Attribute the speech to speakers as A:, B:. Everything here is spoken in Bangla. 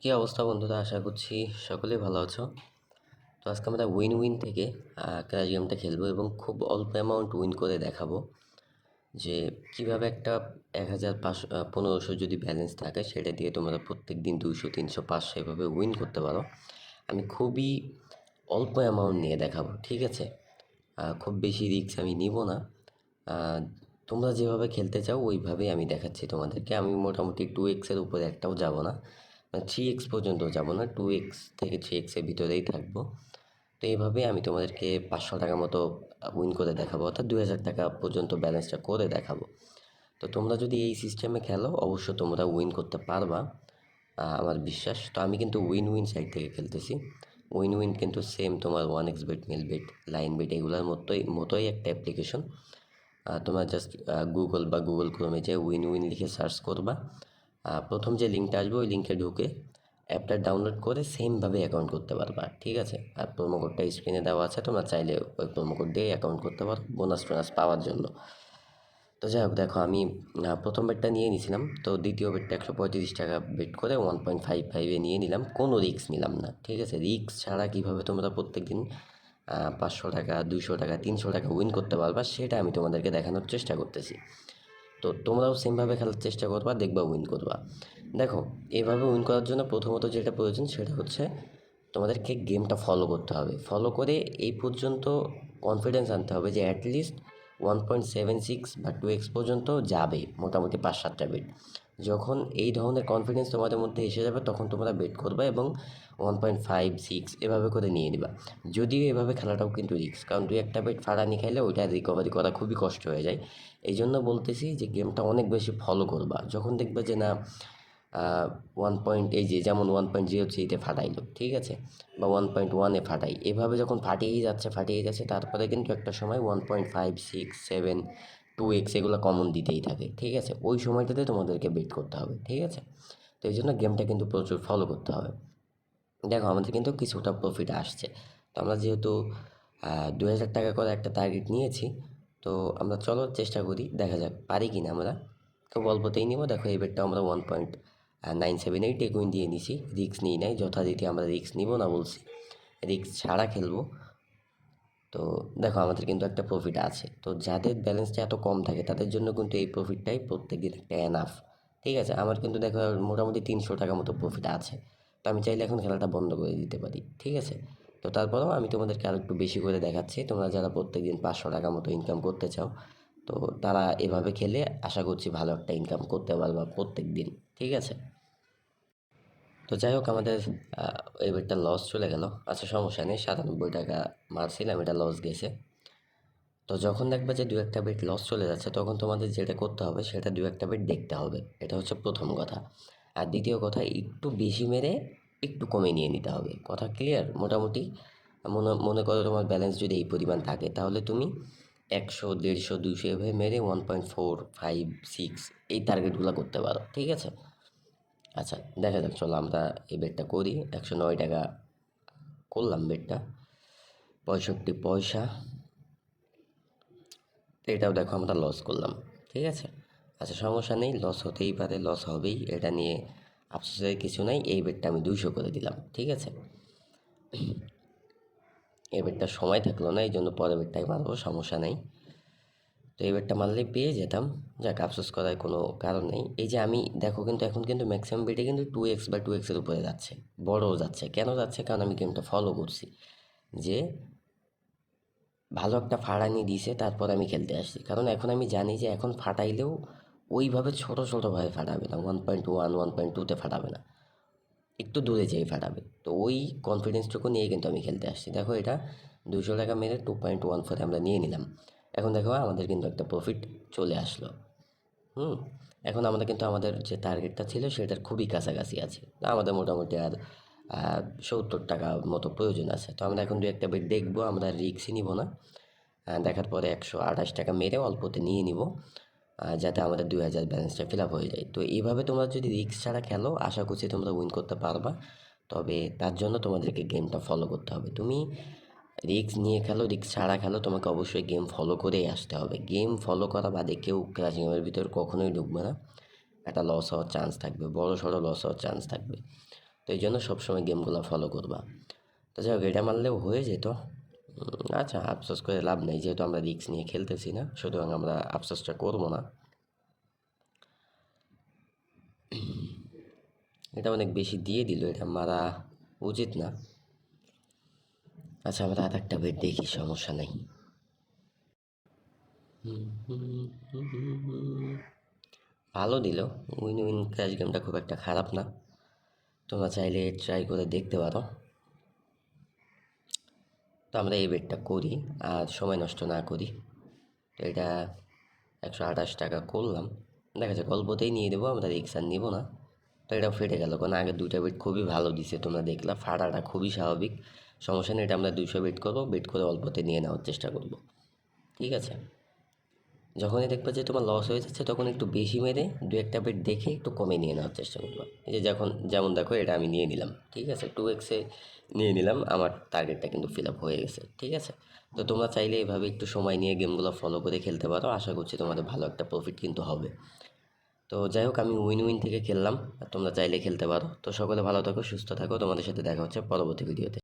A: কী অবস্থা বন্ধুরা? আশা করছি সকলেই ভালো আছো। তো আজকে আমরা উইন উইন থেকে ক্র্যাশ গেমটা খেলব এবং খুব অল্প অ্যামাউন্ট উইন করে দেখাবো। যে কীভাবে একটা এক হাজার পাঁচশো পনেরোশো যদি ব্যালেন্স থাকে, সেটা দিয়ে তোমরা প্রত্যেক দিন দুশো তিনশো, পাঁচশো এভাবে উইন করতে পারো। আমি খুবই অল্প অ্যামাউন্ট নিয়ে দেখাবো, ঠিক আছে? খুব বেশি রিস্ক আমি নিব না। তোমরা যেভাবে খেলতে চাও, ওইভাবেই আমি দেখাচ্ছি তোমাদেরকে। আমি মোটামুটি টু এক্সের উপরে একটাও যাব না। থ্রি এক্স পর্যন্ত যাব না টু এক্স থেকে থ্রি এক্সের ভিতরেই থাকব। তো এইভাবে আমি তোমাদেরকে পাঁচশো টাকা মতো উইন করে দেখাবো, অর্থাৎ দু হাজার টাকা পর্যন্ত ব্যালেন্সটা করে দেখাবো। তো তোমরা যদি এই সিস্টেমে খেলো অবশ্য তোমরা উইন করতে পারবা আমার বিশ্বাস। তো আমি কিন্তু উইন উইন সাইড থেকে খেলতেছি। উইন উইন কিন্তু সেম তোমার one X bet Melbet Linebet এগুলোর মতোই মতোই একটা অ্যাপ্লিকেশন তোমরা জাস্ট গুগল বা গুগল ক্রোমে যে উইন উইন লিখে সার্চ করবা। প্রথম যে লিঙ্কটা আসবে, ওই লিঙ্কে ঢুকে অ্যাপটা ডাউনলোড করে সেমভাবে অ্যাকাউন্ট করতে পারবা, ঠিক আছে? আর প্রোমো কোডটা স্ক্রিনে দেওয়া আছে, তোমরা চাইলে ওই প্রোমো কোড দিয়ে অ্যাকাউন্ট করতে পারো বোনাস টোনাস পাওয়ার জন্য। তো যাই হোক, দেখো আমি প্রথম বেডটা নিয়ে নিয়েছিলাম তো দ্বিতীয় বেডটা একশো পঁয়ত্রিশ টাকা বেড করে ওয়ান পয়েন্ট ফাইভ ফাইভে নিয়ে নিলাম, কোনো রিস্ক নিলাম না, ঠিক আছে? রিস্ক ছাড়া কীভাবে তোমরা প্রত্যেক দিন পাঁচশো টাকা দুশো টাকা, তিনশো টাকা উইন করতে পারবা, সেটা আমি তোমাদেরকে দেখানোর চেষ্টা করতেছি। তো তোমরাও সেমভাবে খেলার চেষ্টা করবা দেখবা উইন করবা। দেখো, এভাবে উইন করার জন্য প্রথমত যেটা প্রয়োজন সেটা হচ্ছে তোমাদেরকে গেমটা ফলো করতে হবে। ফলো করে এই পর্যন্ত কনফিডেন্স আনতে হবে যে at least one point seven six বা টু এক্স পর্যন্ত যাবে, মোটামুটি পাঁচ সাতটা বেট যখন এই ধরনের কনফিডেন্স তোমাদের মধ্যে এসে যাবে, তখন তোমরা বেট করবে এবং ওয়ান পয়েন্ট ফাইভ সিক্স এভাবে করে নিয়ে নিবা। যদিও এভাবে খেলাটাও কিন্তু রিস্ক কারণ দুই একটা বেট ফাড়ানি খাইলে ওইটা রিকভারি করা খুবই কষ্ট হয়ে যায়। এই জন্য বলতেছি যে গেমটা অনেক বেশি ফলো করবা। যখন দেখবে যে না ওয়ান পয়েন্ট এই যে যেমন ওয়ান পয়েন্ট জিরো থ্রিতে ফাটাইলো, ঠিক আছে? বা ওয়ান পয়েন্ট ওয়ানে ফাটাই। এভাবে যখন ফাটিয়েই যাচ্ছে ফাটিয়ে যাচ্ছে, তারপরে কিন্তু একটা সময় one point five six seven two X এগুলো কমন দিতেই থাকে, ঠিক আছে? ওই সময়টাতে তোমাদেরকে বেট করতে হবে, ঠিক আছে? তো এই জন্য গেমটা কিন্তু প্রচুর ফলো করতে হবে। দেখো, আমাদের কিন্তু কিছুটা প্রফিট আসছে। তো আমরা যেহেতু দু হাজার টাকা করে একটা টার্গেট নিয়েছি, তো আমরা চলো চেষ্টা করি, দেখা যাক পারি কি না আমরা। খুব অল্পতেই নিব। দেখো এই বেটটা আমরা one point nine seven eight একুইন দিয়ে নিছি রিক্স নিই নাই, যথারীতি আমরা রিক্স নিব না বলছি। রিক্স ছাড়া খেলব। তো দেখো, আমাদের কিন্তু একটা প্রফিট আছে। তো যাদের ব্যালেন্সটা এত কম থাকে, তাদের জন্য কিন্তু এই প্রফিটটাই প্রত্যেক দিন একটা এনাফ ঠিক আছে? আমার কিন্তু দেখো, মোটামুটি তিনশো টাকা মতো প্রফিট আছে। তো আমি চাইলে এখন খেলাটা বন্ধ করে দিতে পারি। ঠিক আছে? তো তারপরেও আমি তোমাদেরকে আরও একটু বেশি করে দেখাচ্ছি। তোমরা যারা প্রত্যেক দিন পাঁচশো টাকা মতো ইনকাম করতে চাও তো তারা এভাবে খেলে আশা করছি ভালো একটা ইনকাম করতে পারবা প্রত্যেক দিন ঠিক আছে? তো যাই হোক, আমাদের এবারটা লস চলে গেল। আচ্ছা সমস্যা নেই, সাতানব্বই টাকা মারছিলাম, এটা লস গেছে। তো যখন দেখবে যে দু একটা বেড লস চলে যাচ্ছে, তখন তোমাদের যেটা করতে হবে, সেটা দু একটা বেড দেখতে হবে। এটা হচ্ছে প্রথম কথা। আর দ্বিতীয় কথা, একটু বেশি মেরে একটু কমে নিয়ে নিতে হবে। কথা ক্লিয়ার মোটামুটি? মনে মনে করো তোমার ব্যালেন্স যদি এই পরিমাণ থাকে, তাহলে তুমি একশো, দেড়শো দুশো এভাবে মেরে one point four five six এই টার্গেটগুলো করতে পারো, ঠিক আছে? আচ্ছা দেখা যাক, চলো আমরা এই বেডটা করি। একশো নয় টাকা করলাম বেডটা পঁয়ষট্টি পয়সা। এটাও দেখো আমরা লস করলাম, ঠিক আছে? আচ্ছা সমস্যা নেই লস হতেই পারে লস হবেই, এটা নিয়ে আফসোসের কিছু নাই, এই বেডটা আমি দুইশো করে দিলাম, ঠিক আছে? এই বেডটা সময় থাকল না এই জন্য পরের বেডটাই মারবো, সমস্যা নেই। তো এই বেডটা মারলেই পেয়ে যেতাম, যাক আফসোস করার কোনো কারণ নেই। এই যে আমি, দেখো কিন্তু এখন কিন্তু ম্যাক্সিমাম বেডে কিন্তু টু এক্স বা টু এক্সের উপরে যাচ্ছে, বড়ও যাচ্ছে। কেন যাচ্ছে? কারণ আমি গেমটা ফলো করছি যে ভালো একটা ফাড়ানি দিছে, তারপর আমি খেলতে আসছি। কারণ এখন আমি জানি যে এখন ফাটাইলেও ওইভাবে ছোটো ছোটোভাবে ফাটাবে না one point one one point টুতে ফাটাবে না। একটু দূরে যেয়ে ফাটাবে। তো ওই কনফিডেন্সটুকু নিয়ে কিন্তু আমি খেলতে আসছি। দেখো এটা দুশো টাকা মেরে টু পয়েন্ট ওয়ান ফোরে আমরা নিয়ে নিলাম। এখন দেখো আমাদের কিন্তু একটা প্রফিট চলে আসলো। হুম? এখন আমাদের কিন্তু আমাদের যে টার্গেটটা ছিল সেটার খুবই কাছাকাছি আছে। আমাদের মোটামুটি আর সত্তর টাকা মতো প্রয়োজন আছে। তো আমরা এখন দু একটা বেড দেখব, আমরা রিক্সই নিব না। দেখার পরে একশো আঠাশ টাকা মেরে অল্পতে নিয়ে নিব। যাতে আমাদের দুই হাজার ব্যালেন্সটা ফিল আপ হয়ে যায়। তো এইভাবে তোমরা যদি রিক্স ছাড়া খেলো, আশা করছি তোমরা উইন করতে পারবা। তবে তার জন্য তোমাদেরকে গেমটা ফলো করতে হবে। তুমি রিক্স নিয়ে খেলো রিক্স ছাড়া খেলো, তোমাকে অবশ্যই গেম ফলো করেই আসতে হবে। গেম ফলো করা বাদে কেউ গেমের ভিতর কখনোই ঢুকবে না। একটা লস হওয়ার চান্স থাকবে, বড় সড়ো লস হওয়ার চান্স থাকবে। তো এই জন্য সবসময় গেমগুলো ফলো করবা। তো যাই হোক, এটা মারলেও হয়ে যেত। আচ্ছা আফসোস করে লাভ নেই, যেহেতু আমরা রিস্ক নিয়ে খেলতেছি না, সুতরাং আমরা আফসোসটা করব না। এটা অনেক বেশি দিয়ে দিল, এটা মারা উচিত না। আচ্ছা আমরা আর একটা বেড দেখি, সমস্যা নেই। ভালো দিল উইন উইন ক্র্যাশ গেমটা খুব একটা খারাপ না। তোমরা চাইলে ট্রাই করে দেখতে পারো। তো আমরা এই বেডটা করি, আর সময় নষ্ট না করি। তো এটা একশো আঠাশ টাকা করলাম। দেখা যাক, অল্পতেই নিয়ে দেবো আমরা রিক্সার নিব না। তো এটা ফেটে গেল, কারণ আগে দুইটা বেড খুবই ভালো দিছে, তোমরা দেখলা, ফাটাটা খুবই স্বাভাবিক। সমস্যা নেই, এটা আমরা দুশো বেড করব বেড করে অল্পতে নিয়ে নেওয়ার চেষ্টা করব। ঠিক আছে? যখনই দেখবে যে তোমার লস হয়ে যাচ্ছে, তখন একটু বেশি মেরে দু একটা বেড দেখে একটু কমে নিয়ে নেওয়ার চেষ্টা করব। এই যে যখন, যেমন দেখো এটা আমি নিয়ে নিলাম, ঠিক আছে? টু এক্সে নিয়ে নিলাম, আমার টার্গেটটা কিন্তু ফিল আপ হয়ে গেছে, ঠিক আছে? তো তোমরা চাইলে এভাবে একটু সময় নিয়ে গেমগুলো ফলো করে খেলতে পারো, আশা করছি তোমাদের ভালো একটা প্রফিট কিন্তু হবে। তো যাই হোক, আমি উইন উইন থেকে খেললাম, আর তোমরা চাইলে খেলতে পারো। তো সকলে ভালো থাকো, সুস্থ থাকো, তোমাদের সাথে দেখা হচ্ছে পরবর্তী ভিডিওতে